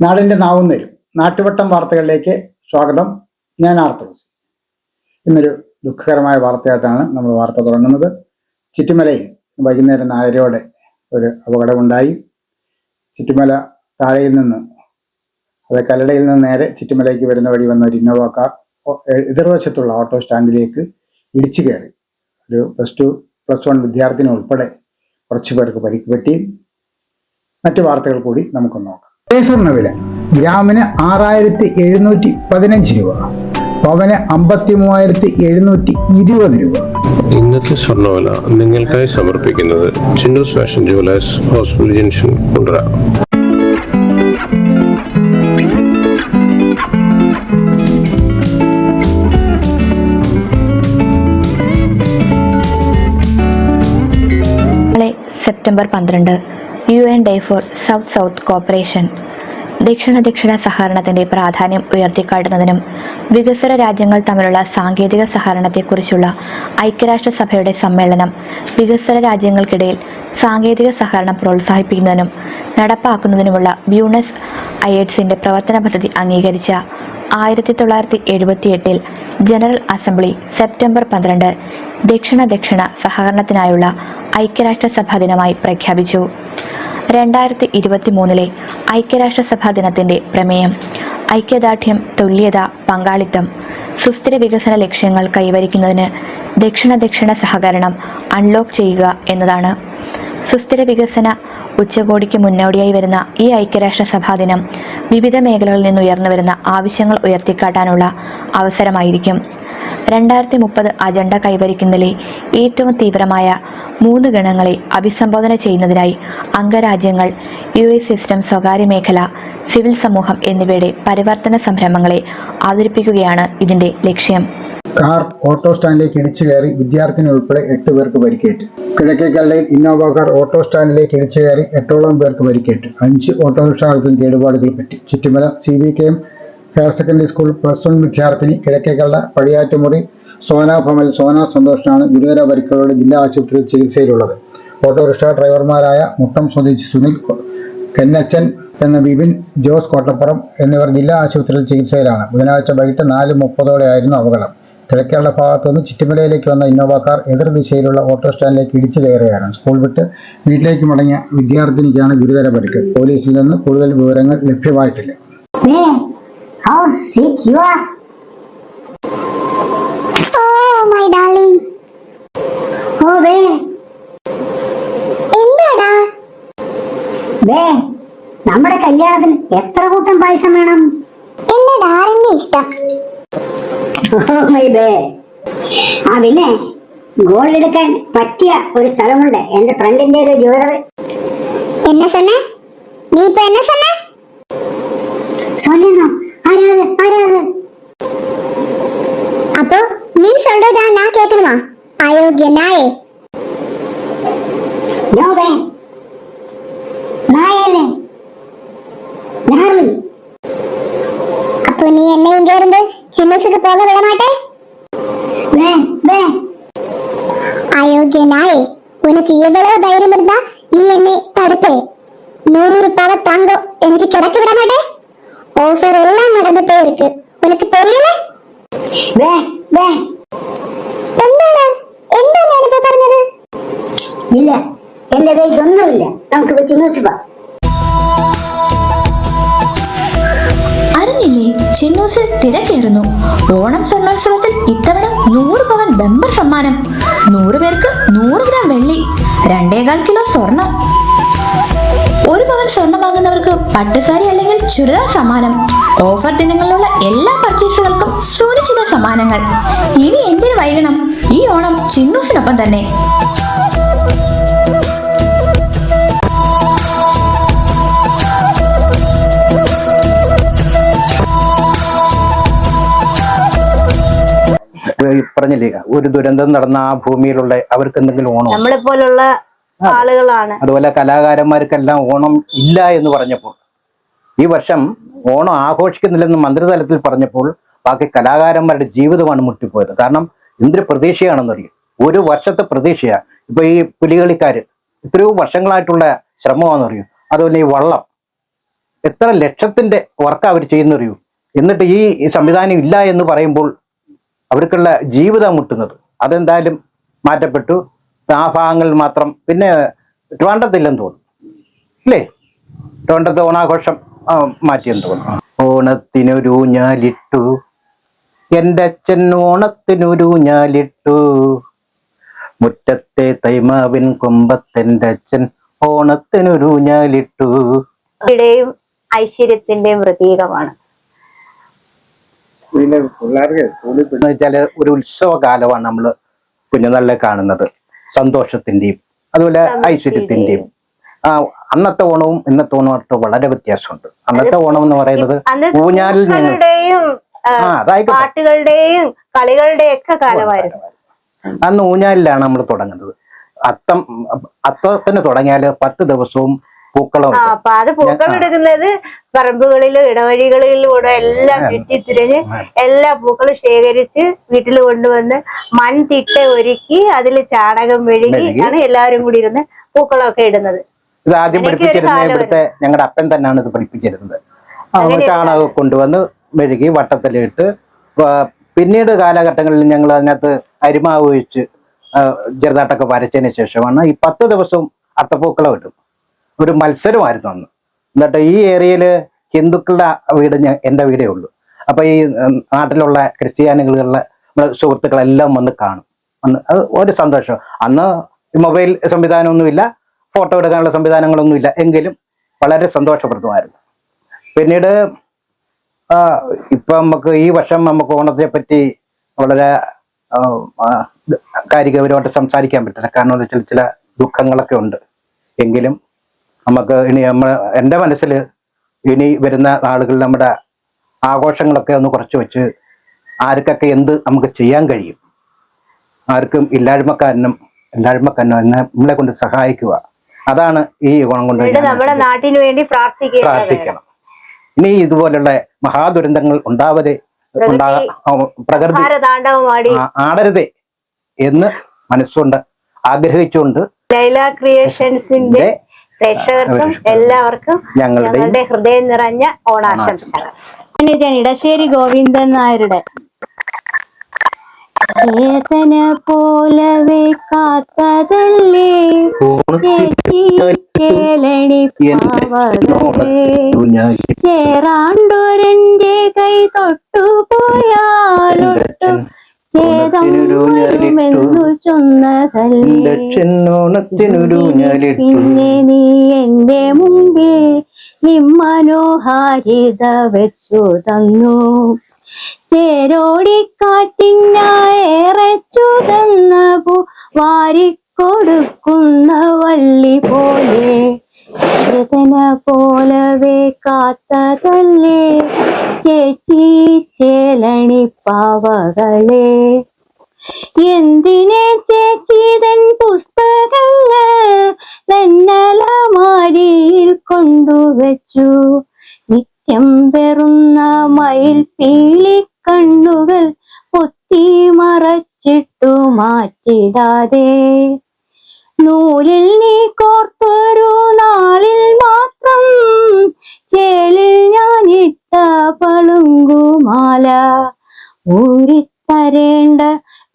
നാടിന്റെ നാവും നേരും. നാട്ടുവട്ടം വാർത്തകളിലേക്ക് സ്വാഗതം. ഞാൻ ആർത്തോസ് ഇന്നൊരു ദുഃഖകരമായ വാർത്തയായിട്ടാണ് നമ്മൾ വാർത്ത തുടങ്ങുന്നത്. ചുറ്റുമലയിൽ വൈകുന്നേരം നായരോടെ ഒരു അപകടമുണ്ടായി. ചുറ്റുമല താഴെയിൽ നിന്ന് അത് കല്ലടയിൽ നിന്ന് നേരെ ചുറ്റുമലയ്ക്ക് വരുന്ന വഴി വന്ന ഒരു ഇന്നോവ കാർ എതിർവശത്തുള്ള ഓട്ടോ സ്റ്റാൻഡിലേക്ക് ഇടിച്ചു കയറി. ഒരു പ്ലസ് ടു പ്ലസ് വൺ വിദ്യാർത്ഥിനി ഉൾപ്പെടെ കുറച്ചു പേർക്ക് പരിക്ക് പറ്റി. മറ്റു വാർത്തകൾ കൂടി നമുക്ക് നോക്കാം. സ്വർണ വില. ഗ്രാമിന് ആറായിരത്തി എഴുന്നൂറ്റി പതിനഞ്ച് രൂപ. പവന് അമ്പത്തി മൂവായിരത്തി എഴുന്നൂറ്റി ഇരുപത് രൂപ. ഇന്നത്തെ സ്വർണവില നിങ്ങൾക്കായി സമർപ്പിക്കുന്നത് Chinnus fashion jewellers hospital junction Kundara. September പന്ത്രണ്ട്. U N day for south south cooperation ദക്ഷിണ ദക്ഷിണ സഹകരണത്തിന്റെ പ്രാധാന്യം ഉയർത്തിക്കാട്ടുന്നതിനും വികസ്വര രാജ്യങ്ങൾ തമ്മിലുള്ള സാങ്കേതിക സഹകരണത്തെക്കുറിച്ചുള്ള ഐക്യരാഷ്ട്രസഭയുടെ സമ്മേളനം വികസ്വര രാജ്യങ്ങൾക്കിടയിൽ സാങ്കേതിക സഹകരണം പ്രോത്സാഹിപ്പിക്കുന്നതിനും നടപ്പാക്കുന്നതിനുമുള്ള ബ്യൂണസ് അയേഡ്സിന്റെ പ്രവർത്തന പദ്ധതി അംഗീകരിച്ച ആയിരത്തി തൊള്ളായിരത്തി എഴുപത്തിയെട്ടിൽ ജനറൽ അസംബ്ലി സെപ്റ്റംബർ പന്ത്രണ്ട് ദക്ഷിണ ദക്ഷിണ സഹകരണത്തിനായുള്ള ഐക്യരാഷ്ട്രസഭാ ദിനമായി പ്രഖ്യാപിച്ചു. രണ്ടായിരത്തി ഇരുപത്തി മൂന്നിലെ ഐക്യരാഷ്ട്രസഭാ ദിനത്തിന്റെ പ്രമേയം. ഐക്യദാർഢ്യം തുല്യത പങ്കാളിത്തം സുസ്ഥിര വികസന ലക്ഷ്യങ്ങൾ കൈവരിക്കുന്നതിന് ദക്ഷിണ ദക്ഷിണ സഹകരണം അൺലോക്ക് ചെയ്യുക എന്നതാണ്. സുസ്ഥിര വികസന ഉച്ചകോടിക്ക് മുന്നോടിയായി വരുന്ന ഈ ഐക്യരാഷ്ട്രസഭാ ദിനം വിവിധ മേഖലകളിൽ നിന്ന് ഉയർന്നു വരുന്ന ആവശ്യങ്ങൾ ഉയർത്തിക്കാട്ടാനുള്ള അവസരമായിരിക്കും. രണ്ടായിരത്തി മുപ്പത് അജണ്ട കൈവരിക്കുന്നതിലെ ഏറ്റവും തീവ്രമായ മൂന്ന് ഗണങ്ങളെ അഭിസംബോധന ചെയ്യുന്നതിനായി അംഗരാജ്യങ്ങൾ യു എസ് സിസ്റ്റം സ്വകാര്യ മേഖല സിവിൽ സമൂഹം എന്നിവയുടെ പരിവർത്തന സംരംഭങ്ങളെ അവതരിപ്പിക്കുകയാണ് ഇതിന്റെ ലക്ഷ്യം. കാർ ഓട്ടോ സ്റ്റാൻഡിലേക്ക് ഇടിച്ചു കയറി വിദ്യാർത്ഥിനി ഉൾപ്പെടെ എട്ട് പേർക്ക് പരിക്കേറ്റു. കിഴക്കേക്കല്ലയിൽ ഇന്നോവ കാർ ഓട്ടോ സ്റ്റാൻഡിലേക്ക് ഇടിച്ചു കയറി എട്ടോളം പേർക്ക് പരിക്കേറ്റു. അഞ്ച് ഓട്ടോറിക്ഷകൾക്കും കേടുപാടുകൾ പറ്റി. Chuttumala C B K M higher secondary school plus one വിദ്യാർത്ഥിനി കിഴക്കേക്കള്ള പടിയാറ്റുമുറി സോന ഭമൽ സോന സന്തോഷനാണ് ഗുരുതര പരിക്കുകളുടെ ജില്ലാ ആശുപത്രിയിൽ ചികിത്സയിലുള്ളത്. ഓട്ടോറിക്ഷ ഡ്രൈവർമാരായ മുട്ടം സ്വദേശി സുനിൽ കെന്നച്ചൻ എന്ന ബിബിൻ ജോസ് കോട്ടപ്പുറം എന്നിവർ ജില്ലാ ആശുപത്രിയിൽ ചികിത്സയിലാണ്. ബുധനാഴ്ച വൈകിട്ട് നാല് മുപ്പതോടെയായിരുന്നു അപകടം. കിഴക്കേരള ഭാഗത്തുനിന്ന് ചിറ്റുമലയിലേക്ക് വന്ന ഇന്നോവ കാർ എതിർ ദിശയിലുള്ള ഓട്ടോ സ്റ്റാൻഡിലേക്ക് ഇടിച്ചു കയറുകയാണ് സ്കൂൾ വിട്ട് വീട്ടിലേക്ക് മടങ്ങിയ വിദ്യാർത്ഥിനിക്കാണ് ഗുരുതര പരിക്ക്. പോലീസിൽ നിന്ന് കൂടുതൽ വിവരങ്ങൾ ലഭ്യമായിട്ടില്ല. how sick you are. Oh, my darling. Oh, bae എന്താടാ? ബേ നമ്മുടെ കല്യാണത്തിന് എത്ര കൂട്ടം പായസം വേണം? എന്റെ ഡാറിന്റെ ഇഷ്ടം. Oh, my bae. ആ പിന്നെ ഗോൾഡ് എടുക്കാൻ പറ്റിയ ഒരു സ്ഥലമുണ്ട്. എന്റെ ഫ്രണ്ടിന്റെ ഒരു ജ്വല്ലറി. എന്നെ സൊന്നെ? നീ ഇപ്പൊ എന്നെ സൊന്നെ? സൊന്നോ ஆறாது ஆறாது அப்போ நீ சொல்றதா நான் கேட்கணுமா அயோக்கிய நாயே யோபே நாயே நார்மல் அப்போ நீ என்ன இங்க இருந்து சின்னசுக்கு போக விட மாட்டே? வே வே. அயோக்கிய நாயே உனக்கு எவ்வளவு தைரியம் இருந்தா நீ என்னை தடுப்பே. நூறு ரூபாவை தாங்கோ எனக்கு கிடைக்க விட மாட்டே? ஓஃபர் ഇരിക്ക് ഉനക്ക് തെരിയല എന്താണ്? എന്താണ് ഞാനിപ്പോ പറഞ്ഞത്? ഇല്ല എന്റെ കയ്യിൽ ഒന്നുമില്ല. നമുക്ക് വെച്ച് ന്യൂസ് തിരക്കേറുന്നു. ഓണം സ്വർണോത്സവത്തിൽ ഇത്തവണ നൂറ് പവൻ ബെമ്പർ സമ്മാനം. നൂറ് പേർക്ക് നൂറ് ഗ്രാം വെള്ളി രണ്ടേകാൽ കിലോ സ്വർണം. ഒരു പവൻ സ്വർണം വാങ്ങുന്നവർക്ക് പട്ടുസാരി അല്ലെങ്കിൽ ചുരിദാർ സമ്മാനം. ഓഫർ ദിനങ്ങളിലുള്ള എല്ലാ പർച്ചേസുകൾക്കും സുനിശ്ചിത സമ്മാനങ്ങൾ. ഇനി എന്തിനു വൈകണം? ഈ ഓണം ചിന്നൂസിനൊപ്പം തന്നെ. പറഞ്ഞില്ലേ ഒരു ദുരന്തം നടന്ന ആ ഭൂമിയിലുള്ള അവർക്ക് എന്തെങ്കിലും ഓണം? നമ്മളെ പോലുള്ള ആളുകളാണ്. അതുപോലെ കലാകാരന്മാർക്കെല്ലാം ഓണം ഇല്ല എന്ന് പറഞ്ഞപ്പോൾ ഈ വർഷം ഓണം ആഘോഷിക്കുന്നില്ലെന്ന് മന്ത്രിതലത്തിൽ പറഞ്ഞപ്പോൾ ബാക്കി കലാകാരന്മാരുടെ ജീവിതമാണ് മുട്ടിപ്പോയത്. കാരണം എന്തൊരു പ്രതീക്ഷയാണെന്നറിയും ഒരു വർഷത്തെ പ്രതീക്ഷയാ. ഇപ്പൊ ഈ പുലികളിക്കാര് എത്രയോ വർഷങ്ങളായിട്ടുള്ള ശ്രമമാണെന്നറിയും അതുപോലെ ഈ വള്ളം. എത്ര ലക്ഷത്തിന്റെ വർക്ക് അവർ ചെയ്യുന്നറിയൂ? എന്നിട്ട് ഈ സംവിധാനം ഇല്ല എന്ന് പറയുമ്പോൾ അവർക്കുള്ള ജീവിതം മുട്ടുന്നത്. അതെന്തായാലും മാറ്റപ്പെട്ടു. ആ ഭാഗങ്ങളിൽ മാത്രം പിന്നെ ട്രിവാണ്ടത്തില്ലെന്ന് തോന്നുന്നു. ഇല്ലേ? ട്രിവാൻഡ്രത്ത് ഓണാഘോഷം മാറ്റിയെന്ന് തോന്നുന്നു. ഓണത്തിനൊരു ഞാലിട്ടു എന്റെ അച്ഛൻ ഓണത്തിനൊരു ഞാലിട്ടു മുറ്റത്തെ തൈമാവിൻ കൊമ്പത്തെന്റെ അച്ഛൻ ഓണത്തിനൊരു ഞാലിട്ടു ഐശ്വര്യത്തിന്റെയും പ്രതീകമാണ്. എന്ന് വെച്ചാൽ ഒരു ഉത്സവ കാലമാണ് പിന്നെ നല്ല കാണുന്നത്. സന്തോഷത്തിന്റെയും അതുപോലെ ഐശ്വര്യത്തിന്റെയും. ആ അന്നത്തെ ഓണവും ഇന്നത്തെ ഓണവും വളരെ വ്യത്യാസമുണ്ട്. അന്നത്തെ ഓണം എന്ന് പറയുന്നത് ഊഞ്ഞാലിൽ ഞങ്ങൾ പാട്ടുകളുടെയും കളികളുടെയും ഒക്കെ കാലമായിരുന്നു. അന്ന് ഊഞ്ഞാലിലാണ് നമ്മൾ തുടങ്ങുന്നത്. അത്തം അത്തത്തിന് തുടങ്ങിയാൽ പത്ത് ദിവസവും പൂക്കളം അപ്പൊ അത് പൂക്കൾ എടുക്കുന്നത് പറമ്പുകളിലും ഇടവഴികളിലൂടെ എല്ലാം ചുറ്റിത്തിരിഞ്ഞ് എല്ലാ പൂക്കളും ശേഖരിച്ച് വീട്ടിൽ കൊണ്ടുവന്ന് മൺതിട്ട ഒരുക്കി അതിൽ ചാണകം മെഴുകി. ആണ് എല്ലാവരും കൂടി ഇരുന്ന് പൂക്കളമൊക്കെ ഇടുന്നത്. ഇത് ആദ്യം പഠിപ്പിച്ചിരുന്ന ഇവിടുത്തെ ഞങ്ങളുടെ അപ്പൻ തന്നെയാണ് ഇത് പഠിപ്പിച്ചിരുന്നത്. ചാണകം കൊണ്ടുവന്ന് മെഴുകി വട്ടത്തിലിട്ട് പിന്നീട് കാലഘട്ടങ്ങളിൽ ഞങ്ങൾ അതിനകത്ത് അരിമാവ് ഒഴിച്ച് ചെറുതാട്ടൊക്കെ ചെറുതായിട്ടൊക്കെ വരച്ചതിന് ശേഷമാണ് ഈ പത്ത് ദിവസവും അത്തപ്പൂക്കളം ഇടും. ഒരു മത്സരമായിരുന്നു അന്ന്. എന്നിട്ട് ഈ ഏരിയയിൽ ഹിന്ദുക്കളുടെ വീട് ഞാൻ- എന്റെ വീടേ ഉള്ളൂ. അപ്പൊ ഈ നാട്ടിലുള്ള ക്രിസ്ത്യാനികളുടെ സുഹൃത്തുക്കളെല്ലാം വന്ന് കാണും. അന്ന് അത് ഒരു സന്തോഷം. അന്ന് മൊബൈൽ സംവിധാനമൊന്നുമില്ല ഫോട്ടോ എടുക്കാനുള്ള സംവിധാനങ്ങളൊന്നുമില്ല. എങ്കിലും വളരെ സന്തോഷപ്രദമായിരുന്നു. പിന്നീട് ഇപ്പൊ നമുക്ക് ഈ വർഷം നമുക്ക് ഓണത്തെ പറ്റി വളരെ കാര്യഗൗരവമായിട്ട് സംസാരിക്കാൻ പറ്റില്ല. കാരണം എന്താ വെച്ചാൽ ചില ദുഃഖങ്ങളൊക്കെ ഉണ്ട്. എങ്കിലും നമുക്ക് ഇനി നമ്മൾ എന്റെ മനസ്സിൽ ഇനി വരുന്ന നാളുകളിൽ നമ്മുടെ ആഘോഷങ്ങളൊക്കെ ഒന്ന് കുറച്ച് വെച്ച് ആർക്കൊക്കെ എന്ത് നമുക്ക് ചെയ്യാൻ കഴിയും. ആർക്കും ഇല്ലായ്മക്കാരനും ഇല്ലായ്മക്കാരനും എന്നെ നമ്മളെ കൊണ്ട് സഹായിക്കുക. അതാണ് ഈ ഗുണം കൊണ്ട് നമ്മുടെ നാട്ടിന് വേണ്ടി പ്രാർത്ഥിക്കണം. ഇനി ഇതുപോലുള്ള മഹാദുരന്തങ്ങൾ ഉണ്ടാവതെ പ്രകൃതി ആടരുതേ എന്ന് മനസ്സുകൊണ്ട് ആഗ്രഹിച്ചുകൊണ്ട് ലൈല ക്രിയേഷൻസിന്റെ ന്റെ പ്രേക്ഷകർക്കും എല്ലാവർക്കും ഞങ്ങളുടെ ഹൃദയം നിറഞ്ഞ ഓണാശംസകൾ. ഞാൻ ഇടശ്ശേരി ഗോവിന്ദൻ നായരുടെ. ചേതന പോലവേ കാത്തതല്ലേ? ചേച്ചി ചേലണി പാവകളേ ചേറാണ്ടൊരന്റെ കൈ തൊട്ടുപോയാലൊട്ടും ചേതം ചൊന്നതല്ലേ പിന്നെ നീ എന്റെ മുമ്പിൽ നിമ്മനോഹാരിത വെച്ചു തന്നു. തേരോടിക്കാറ്റിനായേറച്ചു തന്ന പൂ വാരിക്കൊടുക്കുന്ന വള്ളി പോലെ ചേതന പോലവേ കാത്തതല്ലേ? ചേച്ചി ചേലണി പാവകളെ. എന്തിനെ ചേച്ചിതൻ പുസ്തകങ്ങൾ തന്നലമാരിയിൽ കൊണ്ടുവച്ചു? നിത്യം പെറുന്ന മയിൽ പീളിക്കണ്ണുകൾ കണ്ണുകൾ പൊത്തി മറച്ചിട്ടു മാറ്റിടാതെ. നൂലിൽ നീ കോർത്തൊരു നാളിൽ മാത്രം. ചേലിൽ ഞാൻ ഇട്ട പളുങ്കുമാല. ഊരിത്തരേണ്ട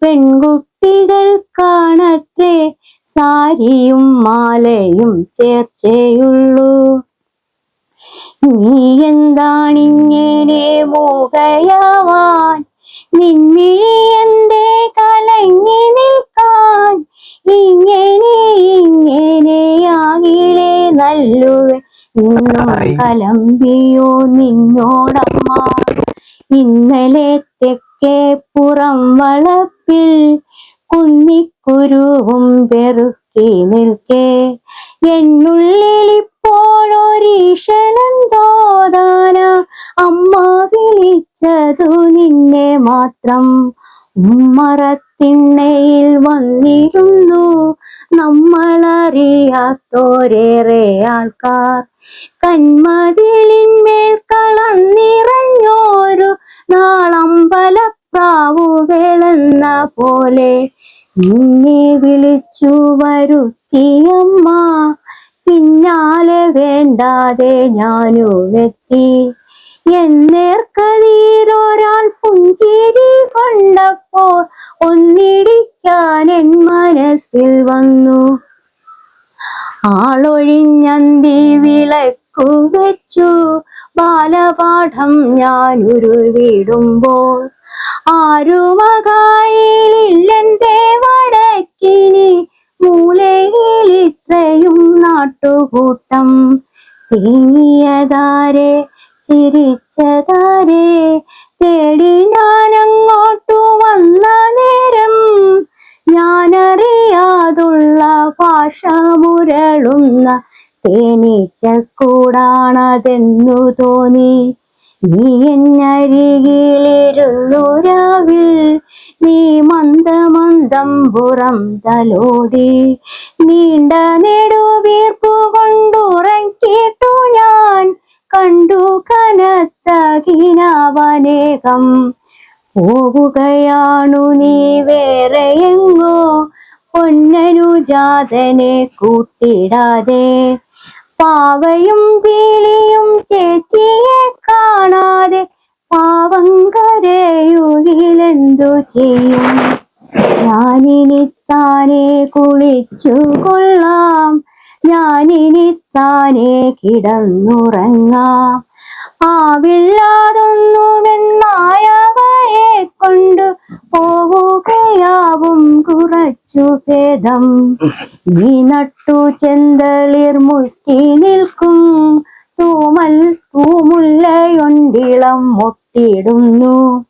പെൺകുട്ടികൾ കാണത്തെ സാരിയും മാലയും ചേർച്ചയുള്ളൂ. നീ എന്താണിങ്ങനെ മൂകയാവാൻ നിൻമിഴി എന്തേ കലങ്ങി ഇങ്ങനെ ഇങ്ങനെയാകിലേ നല്ലുവെ. നിന്നും കലമ്പിയോ നിന്നോടമ്മ. ഇന്നലെ തെക്കേ പുറം വളപ്പിൽ കുന്നിക്കുരുവും പെറുക്കി നിൽക്കേ. എന്നുള്ളിൽ ഇപ്പോഴൊരീഷണം തോതാന. അമ്മ വിളിച്ചതു നിന്നെ മാത്രം. ഉമ്മറത്തിണ്ണയിൽ വന്നിരുന്നു. നമ്മളറിയാത്തോരേറെ ആൾക്കാർ കന്മതിലിന്മേൽ കളന്നിറഞ്ഞോരു നാളമ്പലപ്രാവുകളെന്ന പോലെ നിന്നെ വിളിച്ചു വരുത്തിയമ്മ. പിന്നാലെ വേണ്ടാതെ ഞാനുമെത്തി എന്നേർക്കതീരൊരാൾ പുഞ്ചിരി കൊണ്ടപ്പോൾ ഒന്നിടിക്കാൻ എൻ മനസ്സിൽ വന്നു. ആളൊഴിഞ്ഞന്തി വിളക്കു വെച്ചു. ബാലപാഠം ഞാൻ ഉരുവിടുമ്പോൾ ആരുമകായിലെന്തേ വടക്കിനി മൂലയിൽ ഇത്രയും നാട്ടുകൂട്ടം തേങ്ങിയതാരെ ചിരിച്ചതാരെ തേടി ഞാൻ അങ്ങോട്ടു വന്ന നേരം ഞാനറിയാതുള്ള ഭാഷ മുരളുന്ന തേനീച്ചക്കൂടാണതെന്നു തോന്നി. നീ എന്നരികിലിരുന്നു രാവിൽ നീ മന്ദമന്ദം പുറം തലോടി. നീണ്ട നെടുവീർപ്പു കൊണ്ടുറക്കിട്ടു കണ്ടു കനത്ത കിനാവനേകം പോവുകയാണു നീ വേറെ എങ്ങോ. പൊന്നനു ജാതനെ കൂട്ടിടാതെ. പാവയും പീലിയും ചേച്ചിയെ കാണാതെ പാവങ്കരയുകിലെന്തു ചെയ്യും? ഞാനിനി താനെ കുളിച്ചു കൊള്ളാം ഞാനിനി താനെ കിടന്നുറങ്ങാം. ആവില്ലാതൊന്നുമെന്നായവയെ കൊണ്ട് പോവുകയാവും കുറച്ചു ഭേദം. നീ നട്ടു ചെന്തളിർ മുറ്റി നിൽക്കും. തൂമൽ തൂമുല്ലയൊണ്ടിളം മുട്ടിടുന്നു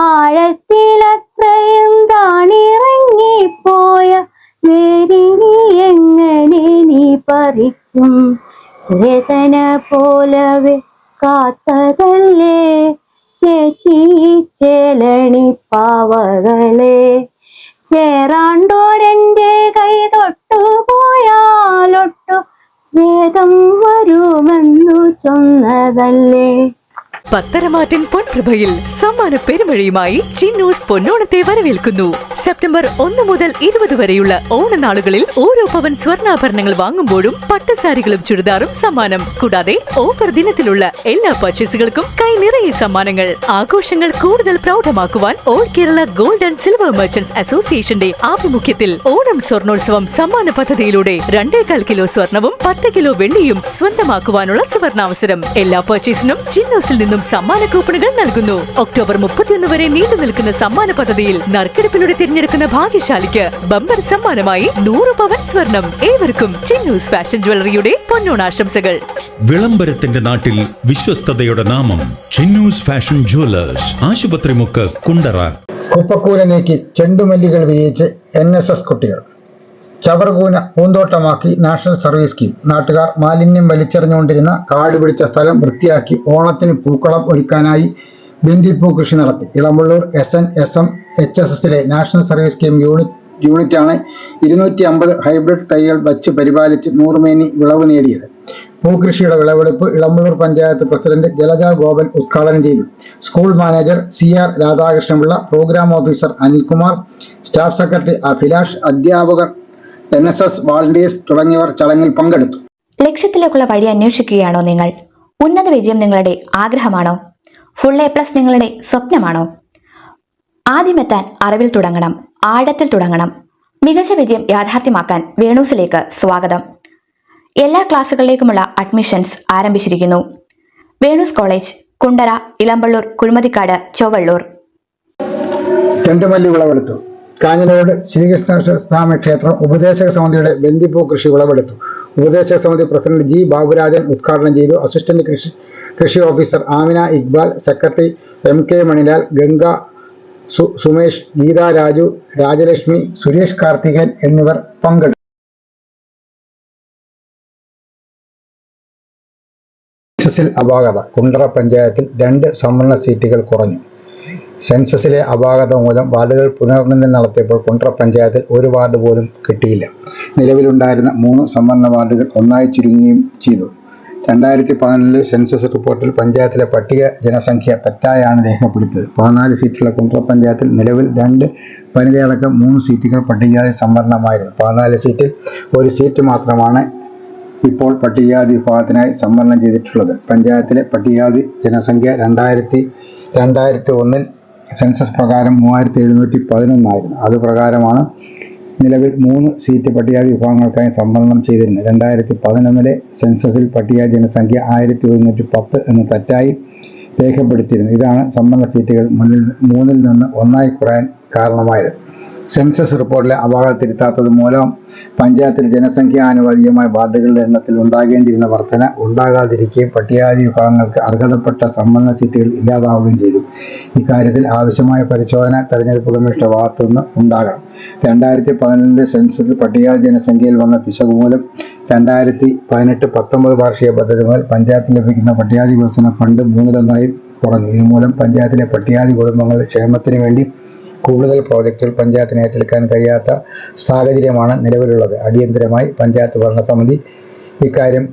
ആഴത്തിലത്രയും താണിറങ്ങിപ്പോയ നീ പറിക്കും ചേതന പോലവെ കാത്തതല്ലേ? ചേച്ചി ചേലണി പാവകളെ ചേറാണ്ടോരന്റെ കൈ തൊട്ടു തൊട്ടുപോയാലൊട്ടു സ്വേദം വരുമെന്നു ചൊന്നതല്ലേ? പത്തരമാറ്റിൻ പൊൻപ്രഭയിൽ സമ്മാന പെരുമഴയുമായി ചിന്നൂസ് പൊന്നോണത്തെ വരവേൽക്കുന്നു. സെപ്റ്റംബർ ഒന്ന് മുതൽ ഇരുപത് വരെയുള്ള ഓണനാളുകളിൽ ഓരോ പവൻ സ്വർണാഭരണങ്ങൾ വാങ്ങുമ്പോഴും പട്ടസാരികളും ചുരിദാറും സമ്മാനം. കൂടാതെ ഓഫർ ദിനത്തിലുള്ള എല്ലാ പർച്ചേസുകൾക്കും കൈ നിറയെ സമ്മാനങ്ങൾ. ആഘോഷങ്ങൾ കൂടുതൽ പ്രൗഢമാക്കുവാൻ all Kerala gold and silver merchants അസോസിയേഷന്റെ ആഭിമുഖ്യത്തിൽ ഓണം സ്വർണോത്സവം സമ്മാന പദ്ധതിയിലൂടെ രണ്ടേകാൽ കിലോ സ്വർണവും പത്ത് കിലോ വെള്ളിയും സ്വന്തമാക്കുവാനുള്ള സുവർണാവസരം. എല്ലാ പർച്ചേസിനും ചിന്നോസിൽ നിന്നും സമ്മാന കൂപ്പണുകൾ നൽകുന്നു. ഒക്ടോബർ മുപ്പത്തിയൊന്ന് വരെ നീണ്ടു നിൽക്കുന്ന സമ്മാന പദ്ധതിയിൽ നറുക്കെടുപ്പിലൂടെ തിരഞ്ഞെടുക്കുന്ന ഭാഗ്യശാലിക്ക് ബമ്പർ സമ്മാനമായി നൂറ് പവൻ സ്വർണം. ഏവർക്കും ചിന്നൂസ് ഫാഷൻ ജ്വല്ലറിയുടെ പൊന്നോണാശംസകൾ. വിളംബരത്തിന്റെ നാട്ടിൽ വിശ്വസ്തയുടെ നാമം ചിന്നൂസ് ഫാഷൻ ജ്വല്ലേഴ്സ്. ആശുപത്രി മുക്ക് കുണ്ടറ കുപ്പക്കൂരനേക്ക് ചെണ്ടുമല്ലികൾ വിജയിച്ച് എൻ എസ് എസ് കുട്ടികൾ. ചവറുകൂന പൂന്തോട്ടമാക്കി നാഷണൽ സർവീസ് സ്കീം. നാട്ടുകാർ മാലിന്യം വലിച്ചെറിഞ്ഞുകൊണ്ടിരുന്ന കാട് പിടിച്ച സ്ഥലം വൃത്തിയാക്കി ഓണത്തിന് പൂക്കളം ഒരുക്കാനായി ബിന്ദിപ്പൂ കൃഷി നടത്തി. Elampalloor S N S M H S എസിലെ നാഷണൽ സർവീസ് സ്കീം യൂണിറ്റ് യൂണിറ്റാണ് ഇരുന്നൂറ്റി അമ്പത് ഹൈബ്രിഡ് തൈകൾ വച്ച് പരിപാലിച്ച് നൂറുമേനി വിളവ് നേടിയത്. പൂക്കൃഷിയുടെ വിളവെടുപ്പ് ഇളമ്പള്ളൂർ പഞ്ചായത്ത് പ്രസിഡന്റ് ജലജ ഗോപൻ ഉദ്ഘാടനം ചെയ്തു. School manager C R Radhakrishnapillai programme officer Anilkumar staff secretary Abhilash അധ്യാപകർ എൻ എസ് എസ് വാളണ്ടിയേഴ്സ് തുടങ്ങിയവർ ചടങ്ങിൽ പങ്കെടുത്തു. ലക്ഷ്യത്തിലേക്കുള്ള വഴി അന്വേഷിക്കുകയാണോ നിങ്ങൾ? ഉന്നത വിജയം നിങ്ങളുടെ ആഗ്രഹമാണോ? ഫുൾ എ പ്ലസ് നിങ്ങളുടെ സ്വപ്നമാണോ? ആദ്യമെത്താൻ അറിവിൽ തുടങ്ങണം ആഴത്തിൽ തുടങ്ങണം. മികച്ച വിജയം യാഥാർത്ഥ്യമാക്കാൻ വേണൂസിലേക്ക് സ്വാഗതം. എല്ലാ ക്ലാസ്സുകളിലേക്കുമുള്ള അഡ്മിഷൻസ് ആരംഭിച്ചിരിക്കുന്നു. Venus college Kundara Elampalloor Kuzhimathikkad Chowalloor. ചെണ്ടുമല്ലി വിളവെടുത്തു. കാഞ്ഞിരോട് ശ്രീകൃഷ്ണ സ്വാമി ക്ഷേത്രം ഉപദേശക സമിതിയുടെ ബന്ദിപ്പൂ കൃഷി വിളവെടുത്തു. ഉപദേശക സമിതി പ്രസിഡന്റ് ജി ബാബുരാജൻ ഉദ്ഘാടനം ചെയ്തു. അസിസ്റ്റന്റ് കൃഷി കൃഷി officer Amina Iqbal secretary M K Manilal Ganga Sumesh Geetha Raju Rajalakshmi Suresh Karthikan എന്നിവർ പങ്കെടുത്തു സെൻസസിൽ അപാകത. കുണ്ടറ പഞ്ചായത്തിൽ രണ്ട് സംവരണ സീറ്റുകൾ കുറഞ്ഞു. സെൻസസിലെ അപാകത മൂലം വാർഡുകൾ പുനർനിർണയം നടത്തിയപ്പോൾ കുണ്ട്ര പഞ്ചായത്തിൽ ഒരു വാർഡ് പോലും കിട്ടിയില്ല. നിലവിലുണ്ടായിരുന്ന മൂന്ന് സംവരണ വാർഡുകൾ ഒന്നായി ചുരുങ്ങുകയും ചെയ്തു. രണ്ടായിരത്തി പതിനാലിലെ സെൻസസ് റിപ്പോർട്ടിൽ പഞ്ചായത്തിലെ പട്ടിക ജനസംഖ്യ തെറ്റായാണ് രേഖപ്പെടുത്തിയത്. പതിനാല് സീറ്റുള്ള കുണ്ട്ര പഞ്ചായത്തിൽ നിലവിൽ രണ്ട് വനിതയടക്കം മൂന്ന് സീറ്റുകൾ പട്ടികജാതി സംവരണമായിരുന്നു പതിനാല് സീറ്റിൽ ഒരു സീറ്റ് മാത്രമാണ് ഇപ്പോൾ പട്ടികജാതി വിഭാഗത്തിനായി സംവരണം ചെയ്തിട്ടുള്ളത്. പഞ്ചായത്തിലെ പട്ടികജാതി ജനസംഖ്യ രണ്ടായിരത്തി രണ്ടായിരത്തി ഒന്നിൽ സെൻസസ് പ്രകാരം മൂവായിരത്തി എഴുന്നൂറ്റി പതിനൊന്നായിരുന്നു അത് പ്രകാരമാണ് നിലവിൽ മൂന്ന് സീറ്റ് പട്ടികജാതി വിഭാഗങ്ങൾക്കായി സംവരണം ചെയ്തിരുന്നത്. രണ്ടായിരത്തി പതിനൊന്നിലെ സെൻസസിൽ പട്ടികജാതി ജനസംഖ്യ ആയിരത്തി ഒരുന്നൂറ്റി പത്ത് എന്ന് തെറ്റായി രേഖപ്പെടുത്തിയിരുന്നു. ഇതാണ് സംവരണ സീറ്റുകൾ മുന്നിൽ മൂന്നിൽ നിന്ന് ഒന്നായി കുറയാൻ കാരണമായത്. സെൻസസ് റിപ്പോർട്ടിലെ അപാകത തിരുത്താത്തത് മൂലം പഞ്ചായത്തിൽ ജനസംഖ്യാനുപാതികമായ വാർഡുകളുടെ എണ്ണത്തിൽ ഉണ്ടാകേണ്ടിയിരുന്ന വർധന ഉണ്ടാകാതിരിക്കുകയും പട്ടികജാതി വിഭാഗങ്ങൾക്ക് അർഹതപ്പെട്ട സംവരണ സീറ്റുകൾ ഇല്ലാതാവുകയും ചെയ്തു. ഇക്കാര്യത്തിൽ ആവശ്യമായ പരിശോധന തെരഞ്ഞെടുപ്പ് കമ്മീഷന്റെ ഭാഗത്തുനിന്ന് ഉണ്ടാകണം. രണ്ടായിരത്തി പതിനൊന്നിന്റെ സെൻസസിൽ പട്ടികജാതി ജനസംഖ്യയിൽ വന്ന പിശക് മൂലം രണ്ടായിരത്തി പതിനെട്ട് പത്തൊമ്പത് വാർഷിക പദ്ധതി മുതൽ പഞ്ചായത്തിൽ ലഭിക്കുന്ന പട്ടികജാതി വികസന ഫണ്ട് മൂന്നിലൊന്നായി കുറഞ്ഞു. ഇതുമൂലം പഞ്ചായത്തിലെ പട്ടികജാതി കുടുംബങ്ങളുടെ ക്ഷേമത്തിന് വേണ്ടി കൂടുതൽ പ്രോജക്റ്റുകൾ പഞ്ചായത്തിന് ഏറ്റെടുക്കാൻ കഴിയാത്ത സാഹചര്യമാണ് നിലവിലുള്ളത്. അടിയന്തരമായി പഞ്ചായത്ത് ഭരണസമിതി ഇക്കാര്യം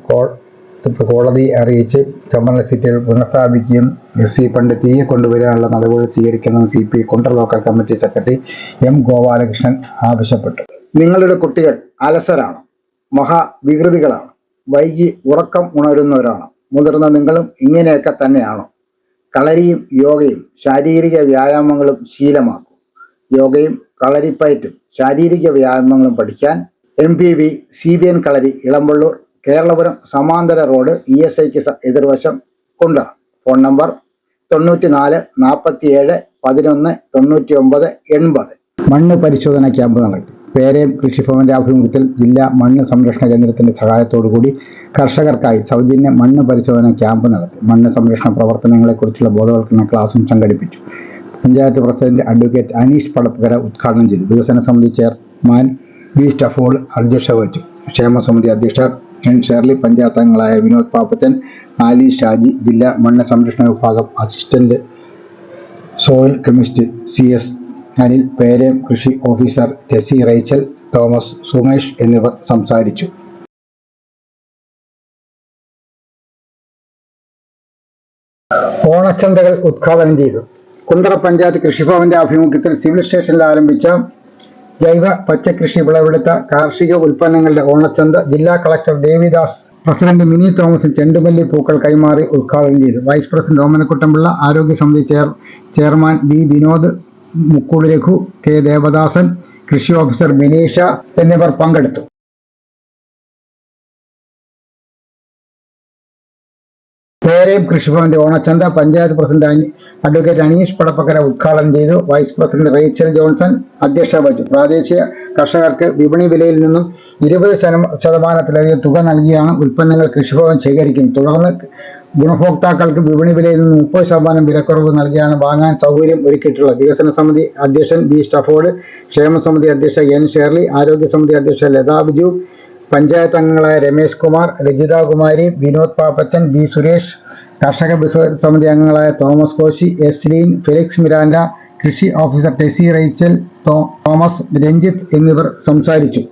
കോ- കോടതിയെ അറിയിച്ച് ചുമതല സീറ്റുകൾ പുനഃസ്ഥാപിക്കുകയും എസ് സി ഫണ്ട് തിരികെ കൊണ്ടുവരാനുള്ള നടപടി സ്വീകരിക്കണമെന്ന് C P Kundara local committee secretary M Gopalakrishnan ആവശ്യപ്പെട്ടു. നിങ്ങളുടെ കുട്ടികൾ അലസരാണ് മഹാവികൃതികളാണ് വൈകി ഉറക്കം ഉണരുന്നവരാണ് മുതിർന്ന നിങ്ങളും ഇങ്ങനെയൊക്കെ തന്നെയാണോ. കളരിയും യോഗയും ശാരീരിക വ്യായാമങ്ങളും ശീലമാക്കും. യോഗയും കളരിപ്പയറ്റും ശാരീരിക വ്യായാമങ്ങളും പഠിക്കാൻ M P V C B N kalari Elampalloor Keralapuram സമാന്തര റോഡ് ഇ എസ് ഐക്ക് എതിർവശം കുണ്ടറ ഫോൺ നമ്പർ തൊണ്ണൂറ്റി നാല് നാൽപ്പത്തി ഏഴ് പതിനൊന്ന് തൊണ്ണൂറ്റി ഒമ്പത് എൺപത്. മണ്ണ് പരിശോധന ക്യാമ്പ് നടത്തി പേരയം കൃഷിഭവന്റെ ആഭിമുഖ്യത്തിൽ ജില്ലാ മണ്ണ് സംരക്ഷണ കേന്ദ്രത്തിന്റെ സഹായത്തോടുകൂടി കർഷകർക്കായി സൗജന്യ മണ്ണ് പരിശോധന ക്യാമ്പ് നടത്തി. മണ്ണ് സംരക്ഷണ പ്രവർത്തനങ്ങളെക്കുറിച്ചുള്ള ബോധവൽക്കരണ ക്ലാസും സംഘടിപ്പിച്ചു. പഞ്ചായത്ത് പ്രസിഡന്റ് അഡ്വക്കേറ്റ് അനീഷ് പടപ്പുകര ഉദ്ഘാടനം ചെയ്തു. വികസന സമിതി ചെയർമാൻ ബി സ്റ്റഫോൾ അധ്യക്ഷത വഹിച്ചു. ക്ഷേമസമിതി അധ്യക്ഷ എൻ ഷേർലി പഞ്ചായത്ത് അംഗങ്ങളായ വിനോദ് പാപ്പച്ചൻ ആലി ഷാജി ജില്ലാ മണ്ണ് സംരക്ഷണ വിഭാഗം assistant soil chemist C S Anil പേരേം കൃഷി officer Tessy Rachel Thomas Sumesh എന്നിവർ സംസാരിച്ചു. ഓണച്ചന്തകൾ ഉദ്ഘാടനം ചെയ്തു. കുണ്ടറ പഞ്ചായത്ത് കൃഷിഭവന്റെ ആഭിമുഖ്യത്തിൽ സിവിൽ സ്റ്റേഷനിൽ ആരംഭിച്ച ജൈവ പച്ചക്കൃഷി വിളവെടുത്ത കാർഷിക ഉൽപ്പന്നങ്ങളുടെ ഓണച്ചന്ത ജില്ലാ collector Devidas president Mini Thomas ചെണ്ടുമല്ലി പൂക്കൾ കൈമാറി ഉദ്ഘാടനം ചെയ്തു. വൈസ് പ്രസിഡന്റ് ഓമനക്കുട്ടമ്പിള്ള ആരോഗ്യ സമിതി chair chairman V Vinod Mukkuli Raghu K Devadasan കൃഷി ഓഫീസർ ബിനീഷ എന്നിവർ പങ്കെടുത്തു. പേരയും കൃഷിഭവന്റെ ഓണച്ചന്ത പഞ്ചായത്ത് പ്രസിഡന്റ് അഡ്വക്കേറ്റ് അനീഷ് പടപ്പക്കര ഉദ്ഘാടനം ചെയ്തു. വൈസ് പ്രസിഡന്റ് റേച്ചൽ ജോൺസൺ അധ്യക്ഷത വഹിച്ചു പ്രാദേശിക കർഷകർക്ക് വിപണി വിലയിൽ നിന്നും ഇരുപത് ശതമ- ശതമാനത്തിലധികം തുക നൽകിയാണ് ഉൽപ്പന്നങ്ങൾ കൃഷിഭവൻ ശേഖരിക്കുന്നത് തുടർന്ന് ഗുണഭോക്താക്കൾക്ക് വിപണി വിലയിൽ നിന്ന് മുപ്പത് ശതമാനം വിലക്കുറവ് നൽകിയാണ് വാങ്ങാൻ സൗകര്യം ഒരുക്കിയിട്ടുള്ളത്. വികസന സമിതി അധ്യക്ഷൻ ബി സ്റ്റഫോർഡ് ക്ഷേമ സമിതി അധ്യക്ഷ എൻ ഷേർലി ആരോഗ്യ സമിതി അധ്യക്ഷ ലതാ ബിജു പഞ്ചായത്ത് അംഗങ്ങളായ രമേശ് കുമാർ രജിത കുമാരി വിനോദ് പാപ്പച്ചൻ ബി സുരേഷ് കർഷക ബിസിനസ് സമിതി അംഗങ്ങളായ തോമസ് കോശി എസ്ലീൻ ഫെലിക്സ് മിരാൻഡ കൃഷി officer Tessy Rachel Thomas Ranjith എന്നിവർ സംസാരിച്ചു.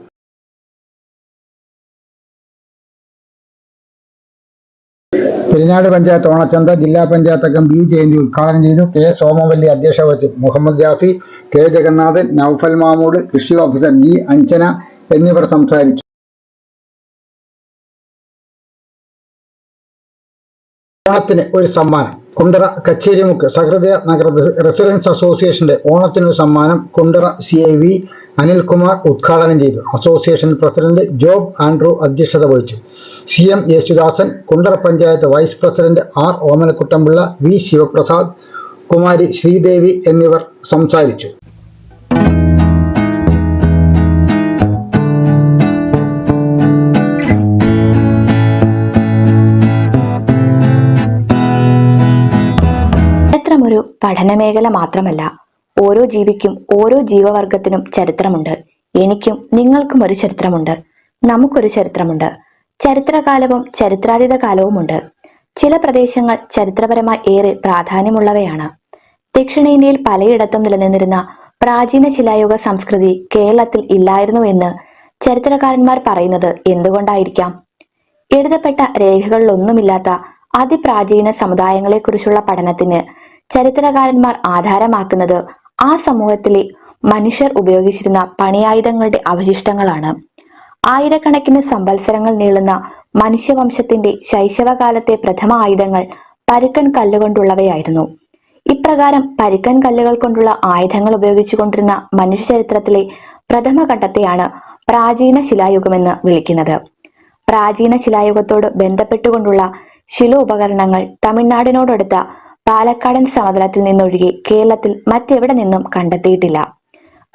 പെരിനാട് പഞ്ചായത്ത് ഓണച്ചന്ത ജില്ലാ പഞ്ചായത്ത് അംഗം ബി. ജയന്തി ഉദ്ഘാടനം ചെയ്തു. കെ. സോമവല്ലി അധ്യക്ഷ വഹിച്ചു. മുഹമ്മദ് ജാഫി കെ. ജഗന്നാഥൻ നൌഫൽ മാമൂട് കൃഷി ഓഫീസർ ജി അഞ്ചന എന്നിവർ സംസാരിച്ചു. ഓണത്തിന് ഒരു സമ്മാനം. കുണ്ടറ കച്ചേരിമുക്ക് സഹൃദയ നഗര റെസിഡൻസ് അസോസിയേഷന്റെ ഓണത്തിനൊരു സമ്മാനം Kundara C I V Anilkumar ഉദ്ഘാടനം ചെയ്തു. അസോസിയേഷൻ പ്രസിഡന്റ് ജോബ് ആൻഡ്രൂ അധ്യക്ഷത വഹിച്ചു. C M Yesudasan Kundara panchayat vice president R Omanakuttampillai V Sivaprasad Kumari Sreedevi എന്നിവർ സംസാരിച്ചു. പഠനമേഖല മാത്രമല്ല ഓരോ ജീവിക്കും ഓരോ ജീവവർഗത്തിനും ചരിത്രമുണ്ട്. എനിക്കും നിങ്ങൾക്കും ഒരു ചരിത്രമുണ്ട്. നമുക്കൊരു ചരിത്രമുണ്ട്. ചരിത്രകാലവും ചരിത്രാതീത കാലവുമുണ്ട് ചില പ്രദേശങ്ങൾ ചരിത്രപരമായി ഏറെ പ്രാധാന്യമുള്ളവയാണ്. ദക്ഷിണേന്ത്യയിൽ പലയിടത്തും നിലനിന്നിരുന്ന പ്രാചീന ശിലായുഗ സംസ്കൃതി കേരളത്തിൽ ഇല്ലായിരുന്നു എന്ന് ചരിത്രകാരന്മാർ പറയുന്നത് എന്തുകൊണ്ടായിരിക്കാം? എഴുതപ്പെട്ട രേഖകളിലൊന്നുമില്ലാത്ത അതിപ്രാചീന സമുദായങ്ങളെക്കുറിച്ചുള്ള പഠനത്തിന് ചരിത്രകാരന്മാർ ആധാരമാക്കുന്നത് ആ സമൂഹത്തിലെ മനുഷ്യർ ഉപയോഗിച്ചിരുന്ന പണിയായുധങ്ങളുടെ അവശിഷ്ടങ്ങളാണ്. ആയിരക്കണക്കിന് സംവത്സരങ്ങൾ നീളുന്ന മനുഷ്യവംശത്തിന്റെ ശൈശവകാലത്തെ പ്രഥമ ആയുധങ്ങൾ പരുക്കൻ കല്ലുകൊണ്ടുള്ളവയായിരുന്നു. ഇപ്രകാരം പരുക്കൻ കല്ലുകൾ കൊണ്ടുള്ള ആയുധങ്ങൾ ഉപയോഗിച്ചുകൊണ്ടിരുന്ന മനുഷ്യചരിത്രത്തിലെ പ്രഥമ ഘട്ടത്തെയാണ് പ്രാചീന ശിലായുഗമെന്ന് വിളിക്കുന്നത്. പ്രാചീന ശിലായുഗത്തോട് ബന്ധപ്പെട്ടുകൊണ്ടുള്ള ശിലോപകരണങ്ങൾ തമിഴ്നാടിനോടടുത്ത പാലക്കാടൻ സമതലത്തിൽ നിന്നൊഴികെ കേരളത്തിൽ മറ്റെവിടെ നിന്നും കണ്ടെത്തിയിട്ടില്ല.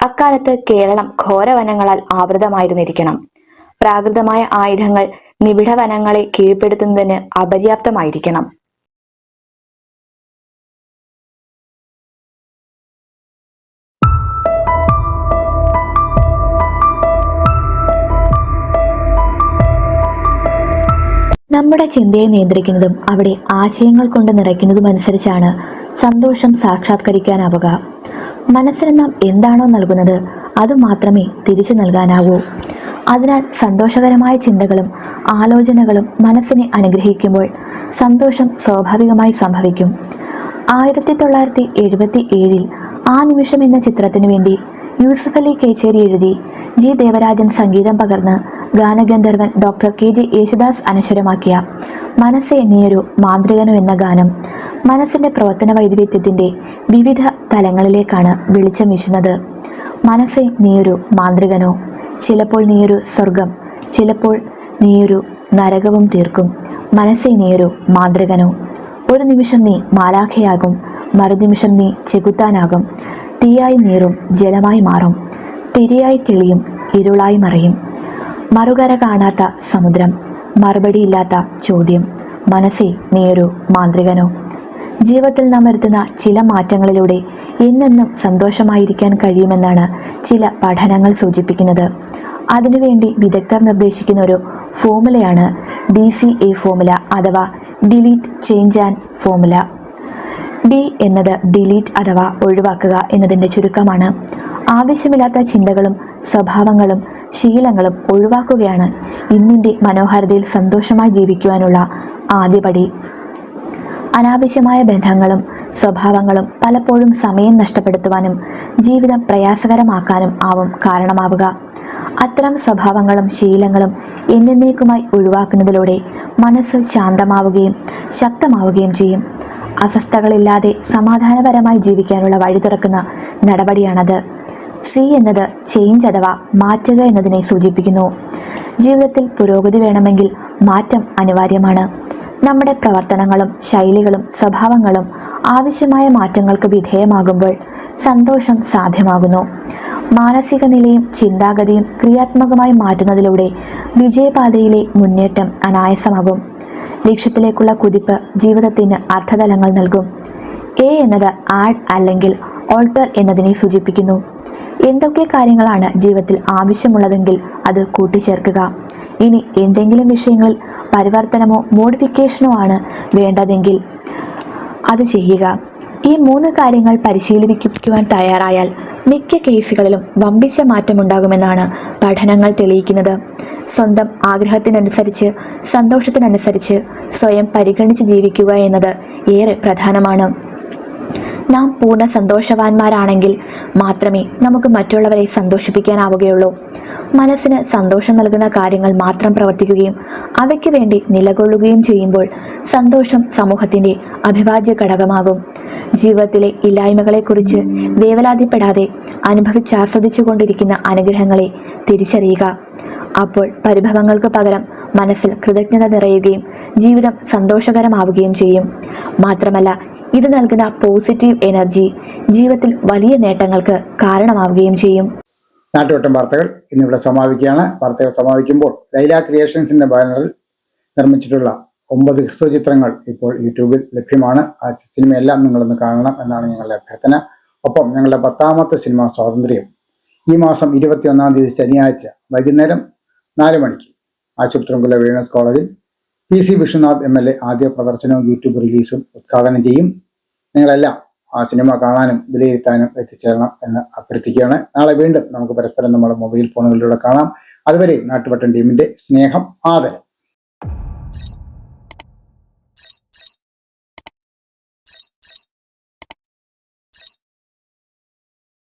അക്കാലത്ത് കേരളം ഘോരവനങ്ങളാൽ ആവൃതമായിരുന്നിരിക്കണം. പ്രാകൃതമായ ആയുധങ്ങൾ നിബിഡ വനങ്ങളെ കീഴ്പ്പെടുത്തുന്നതിന് അപര്യാപ്തമായിരിക്കണം. നമ്മുടെ ചിന്തയെ നിയന്ത്രിക്കുന്നതും അവിടെ ആശയങ്ങൾ കൊണ്ട് നിറയ്ക്കുന്നതും അനുസരിച്ചാണ് സന്തോഷം സാക്ഷാത്കരിക്കാനാവുക. മനസ്സിന് നാം എന്താണോ നൽകുന്നത് അത് മാത്രമേ തിരിച്ചു നൽകാനാവൂ. അതിനാൽ സന്തോഷകരമായ ചിന്തകളും ആലോചനകളും മനസ്സിനെ അനുഗ്രഹിക്കുമ്പോൾ സന്തോഷം സ്വാഭാവികമായി സംഭവിക്കും. ആയിരത്തി തൊള്ളായിരത്തി എഴുപത്തി ഏഴിൽ ആ നിമിഷം എന്ന ചിത്രത്തിനു വേണ്ടി യൂസഫ് അലി കേച്ചേരി എഴുതി. ജി. ദേവരാജൻ സംഗീതം പകർന്ന് ഗാനഗന്ധർവൻ ഡോക്ടർ കെ. ജി. യേശുദാസ് അനശ്വരമാക്കിയ മനസ്സേ നീയൊരു മാന്ത്രികനു എന്ന ഗാനം. മനസ്സിന്റെ പ്രവർത്തന വൈദഗ്ധ്യത്തിന്റെ വിവിധ തലങ്ങളിലേക്കാണ് വെളിച്ചം വീശുന്നത്. മനസ്സേ നീയൊരു മാന്ത്രികനോ ചിലപ്പോൾ നീയൊരു സ്വർഗം ചിലപ്പോൾ നീയൊരു നരകവും തീർക്കും. മനസ്സേ നീയൊരു മാന്ത്രികനോ. ഒരു നിമിഷം നീ മാലാഖയാകും മറുനിമിഷം നീ ചെകുത്താനാകും. തീയായി നീറും ജലമായി മാറും. തിരിയായി തെളിയും ഇരുളായി മറയും. മറുകര കാണാത്ത സമുദ്രം മറുപടിയില്ലാത്ത ചോദ്യം. മനസ്സേ നീയൊരു മാന്ത്രികനോ. ജീവിതത്തിൽ നാം വരുത്തുന്ന ചില മാറ്റങ്ങളിലൂടെ എന്നെന്നും സന്തോഷമായിരിക്കാൻ കഴിയുമെന്നാണ് ചില പഠനങ്ങൾ സൂചിപ്പിക്കുന്നത്. അതിനുവേണ്ടി വിദഗ്ധർ നിർദ്ദേശിക്കുന്ന ഒരു ഫോമുലയാണ് ഡി ഫോമുല അഥവാ delete change and formula D എന്നത് ഡിലീറ്റ് അഥവാ ഒഴിവാക്കുക എന്നതിന്റെ ചുരുക്കമാണ്. ആവശ്യമില്ലാത്ത ചിന്തകളും സ്വഭാവങ്ങളും ശീലങ്ങളും ഒഴിവാക്കുകയാണ് ഇന്നിന്റെ മനോഹാരിതയിൽ സന്തോഷമായി ജീവിക്കുവാനുള്ള ആദ്യപടി അനാവശ്യമായ ബന്ധങ്ങളും സ്വഭാവങ്ങളും പലപ്പോഴും സമയം നഷ്ടപ്പെടുത്തുവാനും ജീവിതം പ്രയാസകരമാക്കാനും ആവും കാരണമാവുക. അത്തരം സ്വഭാവങ്ങളും ശീലങ്ങളും എന്നേക്കുമായി ഒഴിവാക്കുന്നതിലൂടെ മനസ്സ് ശാന്തമാവുകയും ശക്തമാവുകയും ചെയ്യും. അസ്വസ്ഥകളില്ലാതെ സമാധാനപരമായി ജീവിക്കാനുള്ള വഴി തുറക്കുന്ന നടപടിയാണത്. സി എന്നത് ചേഞ്ച് അഥവാ മാറ്റുക എന്നതിനെ സൂചിപ്പിക്കുന്നു. ജീവിതത്തിൽ പുരോഗതി വേണമെങ്കിൽ മാറ്റം അനിവാര്യമാണ്. നമ്മുടെ പ്രവർത്തനങ്ങളും ശൈലികളും സ്വഭാവങ്ങളും ആവശ്യമായ മാറ്റങ്ങൾക്ക് വിധേയമാകുമ്പോൾ സന്തോഷം സാധ്യമാകുന്നു. മാനസിക നിലയും ചിന്താഗതിയും ക്രിയാത്മകമായി മാറ്റുന്നതിലൂടെ വിജയപാതയിലെ മുന്നേറ്റം അനായാസമാകും. ലക്ഷ്യത്തിലേക്കുള്ള കുതിപ്പ് ജീവിതത്തിന് അർത്ഥതലങ്ങൾ നൽകും. എ എന്നത് ആഡ് അല്ലെങ്കിൽ ഓൾട്ടർ എന്നതിനെ സൂചിപ്പിക്കുന്നു. എന്തൊക്കെ കാര്യങ്ങളാണ് ജീവിതത്തിൽ ആവശ്യമുള്ളതെങ്കിൽ അത് കൂട്ടിച്ചേർക്കുക. ഇനി എന്തെങ്കിലും വിഷയങ്ങളിൽ പരിവർത്തനമോ മോഡിഫിക്കേഷനോ ആണ് വേണ്ടതെങ്കിൽ അത് ചെയ്യുക. ഈ മൂന്ന് കാര്യങ്ങൾ പരിശീലിപ്പിക്കുവാൻ തയ്യാറായാൽ മിക്ക കേസുകളിലും വമ്പിച്ച മാറ്റമുണ്ടാകുമെന്നാണ് പഠനങ്ങൾ തെളിയിക്കുന്നത്. സ്വന്തം ആഗ്രഹത്തിനനുസരിച്ച് സന്തോഷത്തിനനുസരിച്ച് സ്വയം പരിഗണിച്ച് ജീവിക്കുക എന്നത് ഏറെ പ്രധാനമാണ്. നാം പൂർണ സന്തോഷവാന്മാരാണെങ്കിൽ മാത്രമേ നമുക്ക് മറ്റുള്ളവരെ സന്തോഷിപ്പിക്കാനാവുകയുള്ളൂ. മനസ്സിന് സന്തോഷം നൽകുന്ന കാര്യങ്ങൾ മാത്രം പ്രവർത്തിക്കുകയും അവയ്ക്ക് വേണ്ടി നിലകൊള്ളുകയും ചെയ്യുമ്പോൾ സന്തോഷം സമൂഹത്തിന്റെ അവിഭാജ്യ ഘടകമാകും. ജീവിതത്തിലെ ഇല്ലായ്മകളെക്കുറിച്ച് വേവലാതിപ്പെടാതെ അനുഭവിച്ചാസ്വദിച്ചുകൊണ്ടിരിക്കുന്ന അനുഗ്രഹങ്ങളെ തിരിച്ചറിയുക. അപ്പോൾ പരിഭവങ്ങൾക്ക് പകരം മനസ്സിൽ കൃതജ്ഞത നിറയുകയും ജീവിതം സന്തോഷകരമാവുകയും ചെയ്യും. മാത്രമല്ല ഇത് നൽകുന്ന പോസിറ്റീവ് എനർജി ജീവിതത്തിൽ വലിയ നേട്ടങ്ങൾക്ക് കാരണമാവുകയും ചെയ്യും. നാട്ടുവട്ടം വാർത്തകൾ ഇന്നിവിടെ സമാപിക്കുകയാണ്. വാർത്തകൾ സമാപിക്കുമ്പോൾ ലൈല ക്രിയേഷൻസിന്റെ ബാനറിൽ നിർമ്മിച്ചിട്ടുള്ള ഒമ്പത് ഹ്രസ്വചിത്രങ്ങൾ ഇപ്പോൾ യൂട്യൂബിൽ ലഭ്യമാണ്. ആ സിനിമയെല്ലാം നിങ്ങളൊന്ന് കാണണം എന്നാണ് ഞങ്ങളുടെ അഭ്യർത്ഥന. ഒപ്പം ഞങ്ങളുടെ പത്താമത്തെ സിനിമ സ്വാതന്ത്ര്യം ഈ മാസം ഇരുപത്തിയൊന്നാം തീയതി ശനിയാഴ്ച വൈകുന്നേരം നാല് മണിക്ക് ആശുപത്രികുല വീണസ് കോളേജിൽ P C Viswanath M L A ആദ്യ പ്രദർശനവും യൂട്യൂബ് റിലീസും ഉദ്ഘാടനം ചെയ്യും. നിങ്ങളെല്ലാം ആ സിനിമ കാണാനും വിലയിരുത്താനും എത്തിച്ചേരണം എന്ന് അഭ്യർത്ഥിക്കുകയാണ്. നാളെ വീണ്ടും നമുക്ക് പരസ്പരം നമ്മുടെ മൊബൈൽ ഫോണുകളിലൂടെ കാണാം. അതുവരെ നാട്ടുപട്ടൻ ടീമിന്റെ സ്നേഹം ആദരം.